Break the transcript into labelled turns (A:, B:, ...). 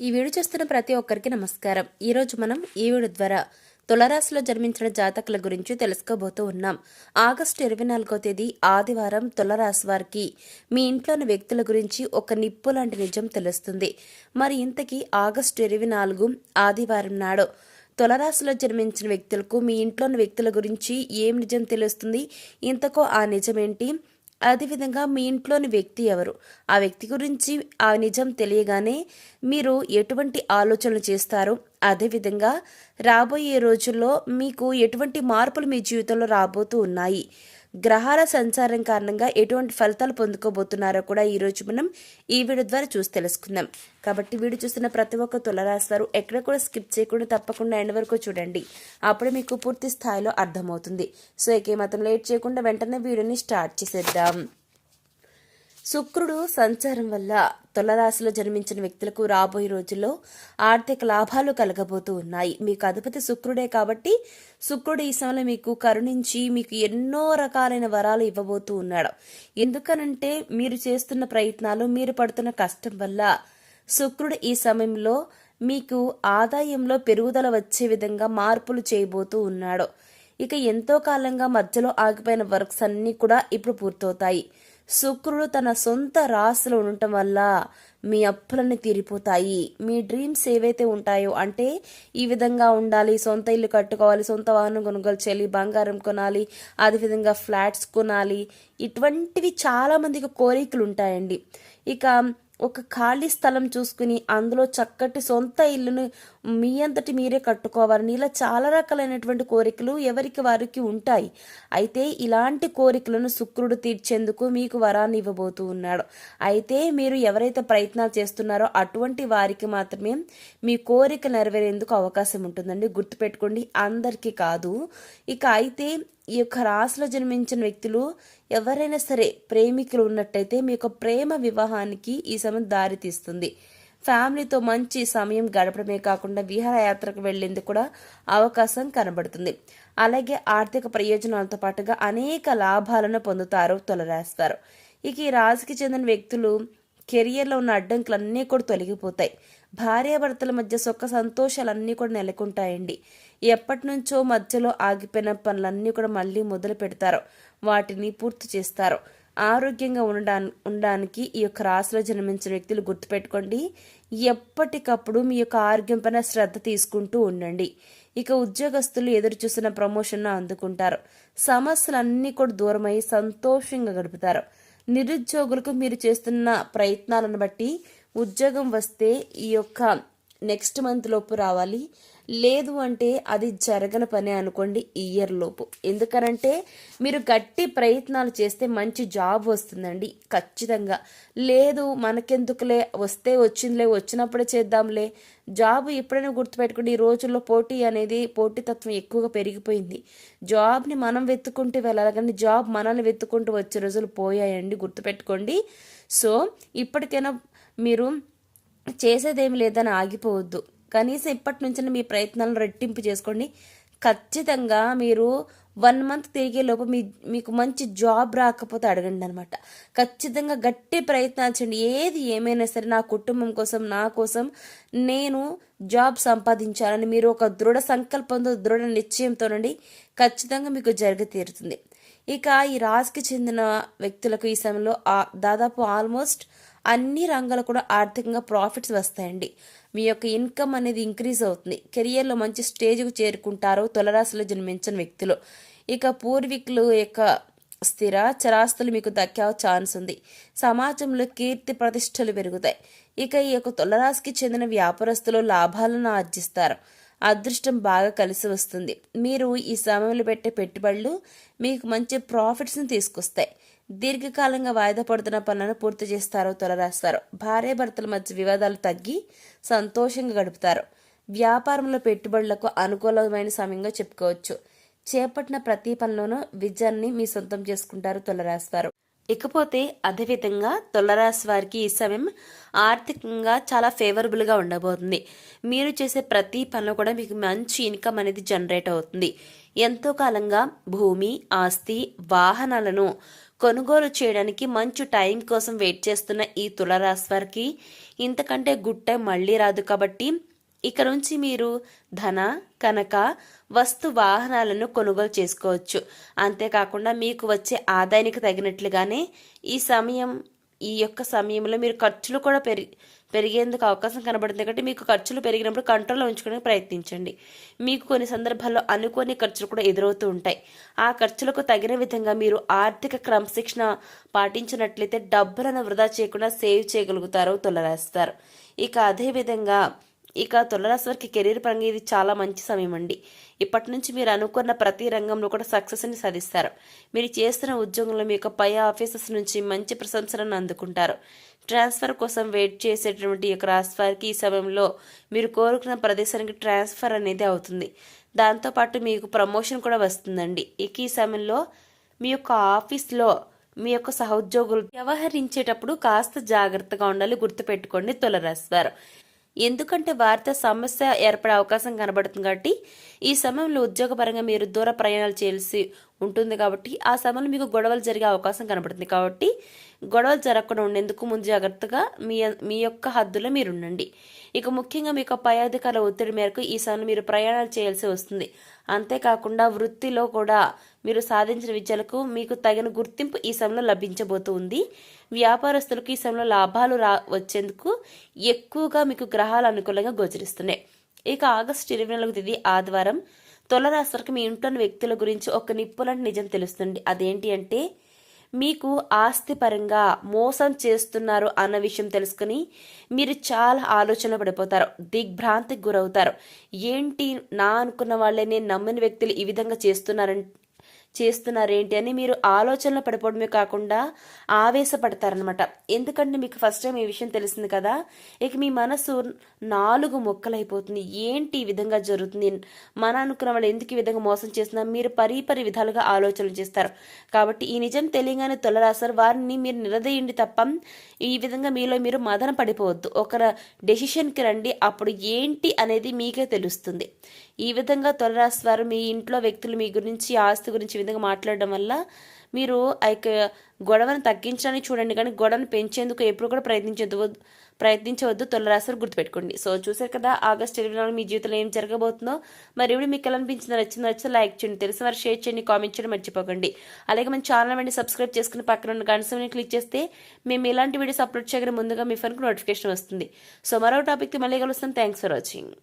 A: ఈ వీడియో చూస్తున్న ప్రతి ఒక్కరికి నమస్కారం. ఈరోజు మనం ఈ వీడియో ద్వారా తులరాశిలో జన్మించిన జాతకుల గురించి తెలుసుకోబోతూ ఉన్నాం. ఆగస్టు ఇరవై నాలుగో తేదీ ఆదివారం తులరాశి వారికి మీ ఇంట్లోని వ్యక్తుల గురించి ఒక నిప్పు లాంటి నిజం తెలుస్తుంది. మరి ఇంతకీ ఆగస్టు ఇరవై నాలుగు ఆదివారం నాడు తులరాశిలో జన్మించిన వ్యక్తులకు మీ ఇంట్లోని వ్యక్తుల గురించి ఏం నిజం తెలుస్తుంది? ఇంతకో ఆ నిజమేంటి? అదేవిధంగా మీ ఇంట్లోని వ్యక్తి ఎవరు? ఆ వ్యక్తి గురించి ఆ నిజం తెలియగానే మీరు ఎటువంటి ఆలోచనలు చేస్తారు? అదేవిధంగా రాబోయే రోజుల్లో మీకు ఎటువంటి మార్పులు మీ జీవితంలో రాబోతూ ఉన్నాయి? గ్రహాల సంచారం కారణంగా ఎటువంటి ఫలితాలు పొందుకోబోతున్నారో కూడా ఈరోజు మనం ఈ వీడియో ద్వారా చూసి తెలుసుకుందాం. కాబట్టి వీడియో చూస్తున్న ప్రతి ఒక్క తులరాస్తారు ఎక్కడ కూడా స్కిప్ చేయకుండా తప్పకుండా ఎండ్ వరకు చూడండి. అప్పుడే మీకు పూర్తి స్థాయిలో అర్థమవుతుంది. సో ఏకేమాత్రం లేట్ చేయకుండా వెంటనే వీడియోని స్టార్ట్ చేసేద్దాం. శుక్రుడు సంచారం వల్ల తులరాశిలో జన్మించిన వ్యక్తులకు రాబోయే రోజుల్లో ఆర్థిక లాభాలు కలగబోతూ ఉన్నాయి. మీకు అధిపతి శుక్రుడే కాబట్టి శుక్రుడు ఈ సమయంలో మీకు కరుణించి మీకు ఎన్నో రకాలైన వరాలు ఇవ్వబోతూ ఉన్నాడు. ఎందుకనంటే మీరు చేస్తున్న ప్రయత్నాలు మీరు పడుతున్న కష్టం వల్ల శుక్రుడు ఈ సమయంలో మీకు ఆదాయంలో పెరుగుదల వచ్చే విధంగా మార్పులు చేయబోతూ ఉన్నాడు. ఇక ఎంతో కాలంగా మధ్యలో ఆగిపోయిన వర్క్స్ అన్నీ కూడా ఇప్పుడు పూర్తవుతాయి. శుక్రుడు తన సొంత రాశిలో ఉండటం వల్ల మీ అప్పులన్నీ తీరిపోతాయి. మీ డ్రీమ్స్ ఏవైతే ఉంటాయో అంటే ఈ విధంగా ఉండాలి సొంత ఇల్లు కట్టుకోవాలి సొంత వాహనం కొనుగోలు చేయాలి బంగారం కొనాలి అదేవిధంగా ఫ్లాట్స్ కొనాలి. ఇటువంటివి చాలామందికి కోరికలు ఉంటాయండి. ఇక ఒక ఖాళీ స్థలం చూసుకుని అందులో చక్కటి సొంత ఇల్లును మీ అంతటి మీరే కట్టుకోవాలని ఇలా చాలా రకాలైనటువంటి కోరికలు ఎవరికి వారికి ఉంటాయి. అయితే ఇలాంటి కోరికలను శుక్రుడు తీర్చేందుకు మీకు వరాన్ని ఇవ్వబోతూ ఉన్నాడు. అయితే మీరు ఎవరైతే ప్రయత్నాలు చేస్తున్నారో అటువంటి వారికి మాత్రమే మీ కోరిక నెరవేరేందుకు అవకాశం ఉంటుందండి. గుర్తుపెట్టుకోండి అందరికీ కాదు. ఇక అయితే ఈ యొక్క రాశిలో జన్మించిన వ్యక్తులు ఎవరైనా సరే ప్రేమికులు ఉన్నట్టయితే మీ యొక్క ప్రేమ వివాహానికి ఈ సమయం దారి తీస్తుంది ఫ్యామిలీతో మంచి సమయం గడపడమే కాకుండా విహారయాత్రకు వెళ్ళేందుకు కూడా అవకాశం కనబడుతుంది. అలాగే ఆర్థిక ప్రయోజనాలతో పాటుగా అనేక లాభాలను పొందుతారు తొలరాస్తారు ఇక ఈ రాశికి చెందిన వ్యక్తులు కెరియర్లో ఉన్న అడ్డంకులన్నీ కూడా తొలగిపోతాయి. భార్యాభర్తల మధ్య సుఖ సంతోషాలన్నీ కూడా నెలకొంటాయండి. ఎప్పటి నుంచో మధ్యలో ఆగిపోయిన పనులన్నీ కూడా మళ్ళీ మొదలు పెడతారు వాటిని పూర్తి చేస్తారు. ఆరోగ్యంగా ఉండడా ఉండడానికి ఈ యొక్క రాశిలో జన్మించిన వ్యక్తులు గుర్తుపెట్టుకోండి. ఎప్పటికప్పుడు మీ యొక్క ఆరోగ్యం పైన శ్రద్ధ తీసుకుంటూ ఉండండి. ఇక ఉద్యోగస్తులు ఎదురు చూసిన ప్రమోషన్ను అందుకుంటారు. సమస్యలన్నీ కూడా దూరమై సంతోషంగా గడుపుతారు. నిరుద్యోగులకు మీరు చేస్తున్న ప్రయత్నాలను బట్టి ఉద్యోగం వస్తే ఈ యొక్క నెక్స్ట్ మంత్ లోపు రావాలి. లేదు అంటే అది జరగని పని అనుకోండి ఇయర్ లోపు. ఎందుకనంటే మీరు గట్టి ప్రయత్నాలు చేస్తే మంచి జాబ్ వస్తుందండి ఖచ్చితంగా. లేదు మనకెందుకులే వస్తే వచ్చిందిలే వచ్చినప్పుడే చేద్దాంలే. జాబ్ ఎప్పుడైనా గుర్తుపెట్టుకోండి ఈ రోజుల్లో పోటీ అనేది పోటీతత్వం ఎక్కువగా పెరిగిపోయింది. జాబ్ని మనం వెతుక్కుంటూ వెళ్ళాలి కానీ జాబ్ మనల్ని వెతుక్కుంటూ వచ్చే రోజులు పోయాయండి గుర్తుపెట్టుకోండి. సో ఇప్పటికైనా మీరు చేసేదేమి లేదని ఆగిపోవద్దు. కనీసం ఇప్పటి నుంచి మీ ప్రయత్నాలను రెట్టింపు చేసుకోండి. ఖచ్చితంగా మీరు వన్ మంత్ తిరిగే లోపు మీ మీకు మంచి జాబ్ రాకపోతే అడగండి అనమాట ఖచ్చితంగా గట్టి ప్రయత్నాలు చేయండి. ఏది ఏమైనా సరే నా కుటుంబం కోసం నా కోసం నేను జాబ్ సంపాదించాలని మీరు ఒక దృఢ సంకల్పంతో దృఢ నిశ్చయంతోనండి ఖచ్చితంగా మీకు జరిగి తీరుతుంది. ఇక ఈ రాశికి చెందిన వ్యక్తులకు ఈ సమయంలో దాదాపు ఆల్మోస్ట్ అన్ని రంగాలు కూడా ఆర్థికంగా ప్రాఫిట్స్ వస్తాయండి. మీ యొక్క ఇన్కమ్ అనేది ఇంక్రీజ్ అవుతుంది. కెరియర్లో మంచి స్టేజ్కు చేరుకుంటారు. తులరాశిలో జన్మించిన వ్యక్తులు. ఇక పూర్వీకులు యొక్క స్థిర చరాస్తులు మీకు దక్కే ఛాన్స్ ఉంది. సమాజంలో కీర్తి ప్రతిష్టలు పెరుగుతాయి. ఇక ఈ యొక్క తులరాశికి చెందిన వ్యాపారస్తులు లాభాలను ఆర్జిస్తారు. అదృష్టం బాగా కలిసి వస్తుంది. మీరు ఈ సమయంలో పెట్టే పెట్టుబడులు మీకు మంచి ప్రాఫిట్స్ని తీసుకొస్తాయి. దీర్ఘకాలంగా వాయిదా పడుతున్న పనులను పూర్తి చేస్తారు తొలరాస్తారు. భార్యాభర్తల మధ్య వివాదాలు తగ్గి సంతోషంగా గడుపుతారు. వ్యాపారంలో పెట్టుబడులకు అనుకూలమైన సమయంగా చెప్పుకోవచ్చు. చేపట్టిన ప్రతి పనిలోనూ విజయాన్ని మీ సొంతం చేసుకుంటారు తొలరాస్తారు. ఇకపోతే అదేవిధంగా తులరాశి వారికి ఈ సమయం ఆర్థికంగా చాలా ఫేవరబుల్గా ఉండబోతుంది. మీరు చేసే ప్రతి పనిలో కూడా మీకు మంచి ఇన్కమ్ అనేది జనరేట్ అవుతుంది. ఎంతో కాలంగా భూమి ఆస్తి వాహనాలను కొనుగోలు చేయడానికి మంచి టైం కోసం వెయిట్ చేస్తున్న ఈ తులరాశి వారికి ఇంతకంటే గుడ్ టైం మళ్ళీ రాదు కాబట్టి ఇక నుంచి మీరు ధన కనక వస్తు వాహనాలను కొనుగోలు చేసుకోవచ్చు. అంతేకాకుండా మీకు వచ్చే ఆదాయానికి తగినట్లుగానే ఈ సమయం ఈ యొక్క సమయంలో మీరు ఖర్చులు కూడా పెరిగి పెరిగేందుకు అవకాశం కనబడుతుంది కాబట్టి మీకు ఖర్చులు పెరిగినప్పుడు కంట్రోల్లో ఉంచుకోవడానికి ప్రయత్నించండి. మీకు కొన్ని సందర్భాల్లో అనుకోని ఖర్చులు కూడా ఎదురవుతూ ఉంటాయి. ఆ ఖర్చులకు తగిన విధంగా మీరు ఆర్థిక క్రమశిక్షణ పాటించినట్లయితే డబ్బులను వృధా చేయకుండా సేవ్ చేయగలుగుతారు తొలరేస్తారు. ఇక అదేవిధంగా ఇక తులరాశి వారికి కెరీర్ పరంగా ఇది చాలా మంచి సమయం అండి. ఇప్పటి నుంచి మీరు అనుకున్న ప్రతి రంగంలో కూడా సక్సెస్ని సాధిస్తారు. మీరు చేస్తున్న ఉద్యోగంలో మీ యొక్క పై ఆఫీసర్స్ నుంచి మంచి ప్రశంసలను అందుకుంటారు. ట్రాన్స్ఫర్ కోసం వెయిట్ చేసేటువంటి యొక్క రాశి వారికి ఈ సమయంలో మీరు కోరుకున్న ప్రదేశానికి ట్రాన్స్ఫర్ అనేది అవుతుంది. దాంతోపాటు మీకు ప్రమోషన్ కూడా వస్తుందండి. ఇక ఈ సమయంలో మీ యొక్క ఆఫీస్లో మీ యొక్క సహోద్యోగులు వ్యవహరించేటప్పుడు కాస్త జాగ్రత్తగా ఉండాలి. గుర్తుపెట్టుకోండి తులరాశి వారు. ఎందుకంటే వారితో సమస్య ఏర్పడే అవకాశం కనబడుతుంది కాబట్టి ఈ సమయంలో ఉద్యోగపరంగా మీరు దూర ప్రయాణాలు చేయాల్సి ఉంటుంది కాబట్టి ఆ సమయంలో మీకు గొడవలు జరిగే అవకాశం కనబడుతుంది కాబట్టి గొడవలు జరగకుండా ఉండేందుకు ముందు జాగ్రత్తగా మీ మీ యొక్క హద్దులో మీరు ఉండండి. ఇక ముఖ్యంగా మీ యొక్క పై అధికారుల ఒత్తిడి మేరకు ఈ సమయంలో మీరు ప్రయాణాలు చేయాల్సి వస్తుంది. అంతేకాకుండా వృత్తిలో కూడా మీరు సాధించిన విద్యలకు మీకు తగిన గుర్తింపు ఈ సమయంలో లభించబోతుంది. వ్యాపారస్తులకు ఈ సమయంలో లాభాలు రా వచ్చేందుకు ఎక్కువగా మీకు గ్రహాలు అనుకూలంగా గోచరిస్తున్నాయి. ఇక ఆగస్టు ఇరవై నాలుగు తేదీ ఆదివారం తులరాశికి మీ ఇంట్లోని వ్యక్తుల గురించి ఒక నిప్పులాంటి నిజం తెలుస్తుంది. అదేంటి అంటే మీకు ఆస్తి పరంగా మోసం చేస్తున్నారు అన్న విషయం తెలుసుకుని మీరు చాలా ఆలోచన పడిపోతారు దిగ్భ్రాంతికి గురవుతారు. ఏంటి నా అనుకున్న వాళ్ళే నేను నమ్మిన వ్యక్తులు ఈ విధంగా చేస్తున్నారని చేస్తున్నారేంటి అని మీరు ఆలోచనలో పడిపోవడమే కాకుండా ఆవేశపడతారనమాట ఎందుకంటే మీకు ఫస్ట్ టైం ఈ విషయం తెలిసింది కదా ఇక మీ మనసు నాలుగు మొక్కలైపోతుంది. ఏంటి ఈ విధంగా జరుగుతుంది? మన అనుకున్న వాళ్ళు ఎందుకు ఈ విధంగా మోసం చేస్తున్నా? మీరు పరి విధాలుగా ఆలోచనలు చేస్తారు. కాబట్టి ఈ నిజం తెలియగానే తొలరాసారు వారిని మీరు నిలదీయండి తప్ప ఈ విధంగా మీలో మీరు మదన పడిపోవద్దు. ఒక డెసిషన్కి రండి అప్పుడు ఏంటి అనేది మీకే తెలుస్తుంది. ఈ విధంగా తొలరాశి వారు మీ ఇంట్లో వ్యక్తులు మీ గురించి ఆస్తి గురించి విధంగా మాట్లాడడం వల్ల మీరు ఆ యొక్క గొడవను తగ్గించడానికి చూడండి. కానీ గొడవను పెంచేందుకు ఎప్పుడు కూడా ప్రయత్నించవద్దు. ప్రయత్నించవద్దు తొలరాశులు గుర్తుపెట్టుకోండి. సో చూసారు కదా ఆగస్ట్ ఇరవై నాలుగు మీ జీవితంలో ఏం జరగబోతుందో. మరి ఇప్పుడు మీకు ఎలా అనిపించిందో నచ్చిందో నచ్చితే లైక్ చేయండి. తెలిసిన వారు షేర్ చేయండి కామెంట్ చేయడం మర్చిపోకండి. అలాగే మన ఛానల్ వెంటనే సబ్స్క్రైబ్ చేసుకుని పక్కన ఉన్న గంటసమని క్లిక్ చేస్తే మేము ఇలాంటి వీడియోస్ అప్లోడ్ చేయగానే ముందుగా మీ ఫోన్కి నోటిఫికేషన్ వస్తుంది. సో మరో టాపిక్కి మళ్ళీ కలుస్తాం. Thanks for watching.